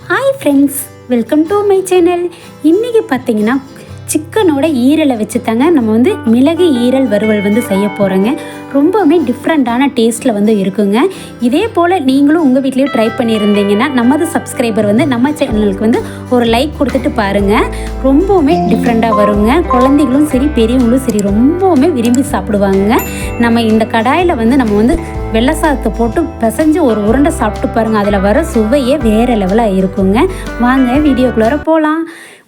Hi friends welcome to my channel இன்றைக்கி பார்த்தீங்கன்னா சிக்கனோட ஈரலை வச்சு தாங்க நம்ம வந்து மிளகு ஈரல் வறுவல் வந்து செய்ய போகிறோங்க ரொம்பவுமே டிஃப்ரெண்ட்டான டேஸ்ட்டில் வந்து இருக்குங்க. இதே போல் நீங்களும் உங்கள் வீட்லேயும் ட்ரை பண்ணியிருந்தீங்கன்னா நமது சப்ஸ்கிரைபர் வந்து நம்ம சேனலுக்கு வந்து ஒரு லைக் கொடுத்துட்டு பாருங்கள் ரொம்பவுமே டிஃப்ரெண்ட்டாக வருங்க. குழந்தைகளும் சரி பெரியவங்களும் சரி ரொம்பவுமே விரும்பி சாப்பிடுவாங்க. நம்ம இந்த கடாயில் வந்து நம்ம வந்து வெள்ளை சாதத்தை போட்டு பிசைஞ்சு ஒரு உருண்டை சாப்பிட்டு பாருங்கள் அதில் வர சுவையே வேறு லெவலாக இருக்குங்க. வாங்க வீடியோக்குள்ளார போகலாம்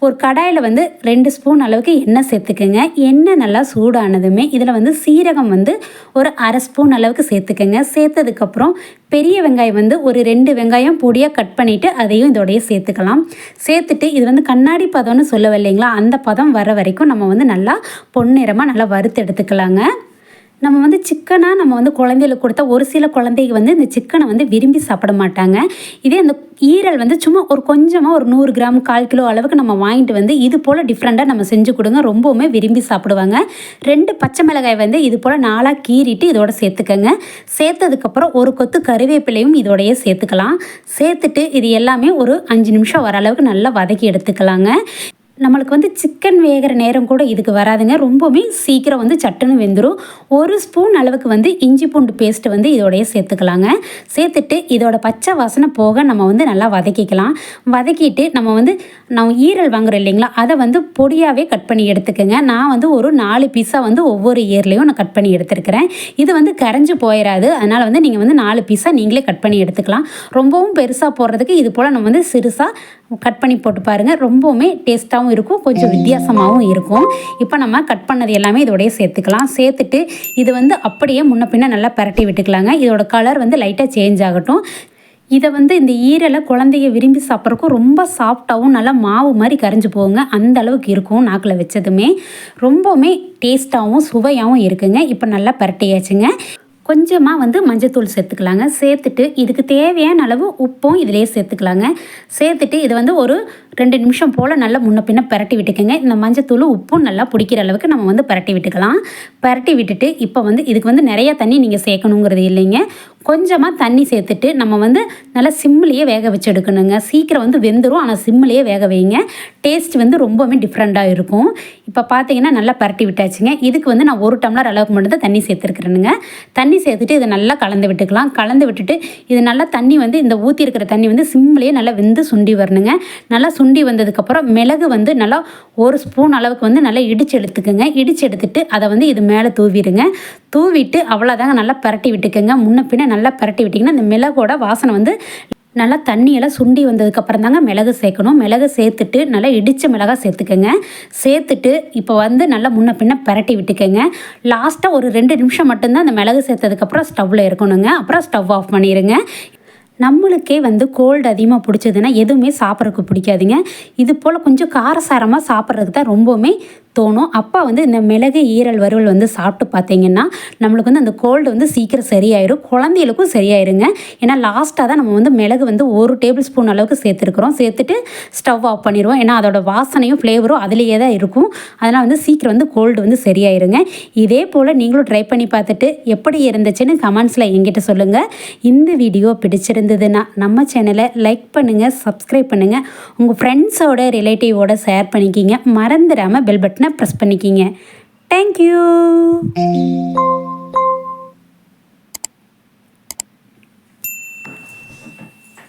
ஒரு கடாயில் வந்து ரெண்டு ஸ்பூன் அளவுக்கு எண்ணெய் சேர்த்துக்கோங்க. எண்ணெய் நல்லா சூடானதுமே இதில் வந்து சீரகம் வந்து ஒரு அரை ஸ்பூன் அளவுக்கு சேர்த்துக்கோங்க. சேர்த்ததுக்கப்புறம் பெரிய வெங்காயம் வந்து ஒரு ரெண்டு வெங்காயம் பொடியாக கட் பண்ணிவிட்டு அதையும் இதோடய சேர்த்துக்கலாம். சேர்த்துட்டு இது வந்து கண்ணாடி பதம்னு சொல்லவில்லைங்களா? இல்லைங்களா அந்த பதம் வர வரைக்கும் நம்ம வந்து நல்லா பொன்னிறமாக நல்லா வறுத்து எடுத்துக்கலாங்க. நம்ம வந்து சிக்கனாக நம்ம வந்து குழந்தைகளுக்கு கொடுத்தா ஒரு சில குழந்தைக்கு வந்து இந்த சிக்கனை வந்து விரும்பி சாப்பிட மாட்டாங்க. இதே அந்த ஈரல் வந்து சும்மா ஒரு கொஞ்சமாக ஒரு நூறு கிராம் கால் கிலோ அளவுக்கு நம்ம வாங்கிட்டு வந்து இது போல் டிஃப்ரெண்ட்டாக நம்ம செஞ்சு கொடுங்க. ரொம்பவுமே விரும்பி சாப்பிடுவாங்க. ரெண்டு பச்சை மிளகாய் வந்து இது போல் நாளாக கீறிட்டு இதோட சேர்த்துக்கங்க. சேர்த்ததுக்கப்புறம் ஒரு கொத்து கருவேப்பிலையும் இதோடையே சேர்த்துக்கலாம். சேர்த்துட்டு இது எல்லாமே ஒரு அஞ்சு நிமிஷம் வர அளவுக்கு நல்லா வதக்கி எடுத்துக்கலாங்க. நம்மளுக்கு வந்து சிக்கன் வேகிற நேரம் கூட இதுக்கு வராதுங்க. ரொம்பவுமே சீக்கிரம் வந்து சட்டுன்னு வெந்துடும் ஒரு ஸ்பூன் அளவுக்கு வந்து இஞ்சி பூண்டு பேஸ்ட்டு வந்து இதோடைய சேர்த்துக்கலாங்க. சேர்த்துட்டு இதோட பச்சை வாசனை போக நம்ம வந்து நல்லா வதக்கிக்கலாம். வதக்கிட்டு நம்ம வந்து நம்ம ஈரல் வாங்குறோம் இல்லைங்களா அதை வந்து பொடியாகவே கட் பண்ணி எடுத்துக்கோங்க. நான் வந்து ஒரு நாலு பீஸாக வந்து ஒவ்வொரு இயர்லேயும் நான் கட் பண்ணி எடுத்துருக்கிறேன். இது வந்து கரைஞ்சி போயிடாது அதனால் வந்து நீங்கள் வந்து நாலு பீஸாக நீங்களே கட் பண்ணி எடுத்துக்கலாம். ரொம்பவும் பெருசாக போடுறதுக்கு இது போல் நம்ம வந்து சிறுசாக கட் பண்ணி போட்டு பாருங்கள் ரொம்பவுமே டேஸ்ட்டாகவும் இருக்கும். கொஞ்சம் வித்தியாசமாகவும் இருக்கும். இப்போ நம்ம கட் பண்ணது எல்லாமே இதோடய சேர்த்துக்கலாம். சேர்த்துட்டு இது வந்து அப்படியே முன்ன பின்ன நல்லா பரட்டி விட்டுக்கலாங்க. இதோட கலர் வந்து லைட்டாக சேஞ்ச் ஆகட்டும். இதை வந்து இந்த ஈரலை குழந்தைய விரும்பி சாப்பிட்றக்கும் ரொம்ப சாஃப்டாகவும் நல்லா மாவு மாதிரி கரைஞ்சி போகுங்க. அந்த அளவுக்கு இருக்கும் நாக்கில் வச்சதுமே. ரொம்பவுமே டேஸ்ட்டாகவும் சுவையாகவும் இருக்குங்க. இப்போ நல்லா பரட்டியாச்சுங்க. கொஞ்சமாக வந்து மஞ்சத்தூள் சேர்த்துக்கலாங்க. சேர்த்துட்டு இதுக்கு தேவையான அளவு உப்பும் இதிலே சேர்த்துக்கலாங்க. சேர்த்துட்டு இது வந்து ஒரு ரெண்டு நிமிஷம் போல் நல்லா முன்ன பின்ன பரட்டி விட்டுக்கோங்க. இந்த மஞ்சத்தூள் உப்பும் நல்லா பிடிக்கிற அளவுக்கு நம்ம வந்து பரட்டி விட்டுக்கலாம். பரட்டி விட்டுட்டு இப்போ வந்து இதுக்கு வந்து நிறைய தண்ணி நீங்கள் சேர்க்கணுங்கிறது இல்லைங்க. கொஞ்சமாக தண்ணி சேர்த்துட்டு நம்ம வந்து நல்லா சிம்மிலேயே வேக வச்சு எடுக்கணுங்க சீக்கிரம் வந்து வெந்துடும் ஆனால் சிம்மிலேயே வேக வைங்க. டேஸ்ட் வந்து ரொம்பவுமே டிஃப்ரெண்ட்டாக இருக்கும். இப்போ பார்த்தீங்கன்னா நல்லா பரட்டி விட்டாச்சுங்க. இதுக்கு வந்து நான் ஒரு டம்ளர் அளவுக்கு மட்டும் தான் தண்ணி சேர்த்துருக்குறேனுங்க. தண்ணி சேர்த்துட்டு இதை நல்லா கலந்து விட்டுக்கலாம். கலந்து விட்டுட்டு இது நல்லா தண்ணி வந்து இந்த ஊற்றி இருக்கிற தண்ணி வந்து சிம்மிலேயே நல்லா வெந்து சுண்டி வரணுங்க. நல்லா சுண்டி வந்ததுக்கப்புறம் மிளகு வந்து நல்லா ஒரு ஸ்பூன் அளவுக்கு வந்து நல்லா இடிச்சு எடுத்துக்கோங்க. இடிச்சு எடுத்துட்டு அதை வந்து இது மேலே தூவிடுங்க. தூவிட்டு அவ்வளோதாங்க நல்லா பரட்டி விட்டுக்கோங்க. முன்ன பின்ன நல்லா பரட்டி விட்டிங்கன்னா இந்த மிளகோட வாசனை வந்து நல்லா தண்ணியெல்லாம் சுண்டி வந்ததுக்கப்புறம் தாங்க மிளகு சேர்க்கணும். மிளகு சேர்த்துட்டு நல்லா இடித்த மிளகா சேர்த்துக்கோங்க. சேர்த்துட்டு இப்போ வந்து நல்லா முன்ன பின்ன பரட்டி விட்டுக்கோங்க. லாஸ்ட்டாக ஒரு ரெண்டு நிமிஷம் மட்டும்தான் அந்த மிளகு சேர்த்ததுக்கப்புறம் ஸ்டவ்வில் இருக்கணுங்க. அப்புறம் ஸ்டவ் ஆஃப் பண்ணிடுங்க நம்மளுக்கே வந்து கோல்டு அதிகமாக பிடிச்சதுன்னா எதுவுமே சாப்பிட்றதுக்கு பிடிக்காதுங்க. இது போல் கொஞ்சம் காரசாரமாக சாப்பிட்றதுக்கு தான் ரொம்பவுமே தோணும். அப்போ வந்து இந்த மிளகு ஈரல் வறுவல் வந்து சாப்பிட்டு பார்த்தீங்கன்னா நம்மளுக்கு வந்து அந்த கோல்டு வந்து சீக்கிரம் சரியாயிடும் குழந்தைகளுக்கும் சரியாயிருங்க. ஏன்னா லாஸ்ட்டாக தான் நம்ம வந்து மிளகு வந்து ஒரு டேபிள் ஸ்பூன் அளவுக்கு சேர்த்துருக்குறோம். சேர்த்துட்டு ஸ்டவ் ஆஃப் பண்ணிடுவோம். ஏன்னா அதோட வாசனையும் ஃப்ளேவரும் அதுலேயே தான் இருக்கும். அதனால் வந்து சீக்கிரம் வந்து கோல்டு வந்து சரியாயிருங்க. இதே போல் நீங்களும் ட்ரை பண்ணி பார்த்துட்டு எப்படி இருந்துச்சுன்னு கமெண்ட்ஸில் எங்கிட்ட சொல்லுங்கள் இந்த வீடியோ பிடிச்சிருந்ததுன்னா நம்ம சேனலை லைக் பண்ணுங்கள் சப்ஸ்கிரைப் பண்ணுங்கள் உங்கள் ஃப்ரெண்ட்ஸோட ரிலேட்டிவோட ஷேர் பண்ணிக்கிங்க. மறந்துடாமல் பெல் பட்டனை ப்ரெஸ் பண்ணிக்கிங்க. தேங்க்யூ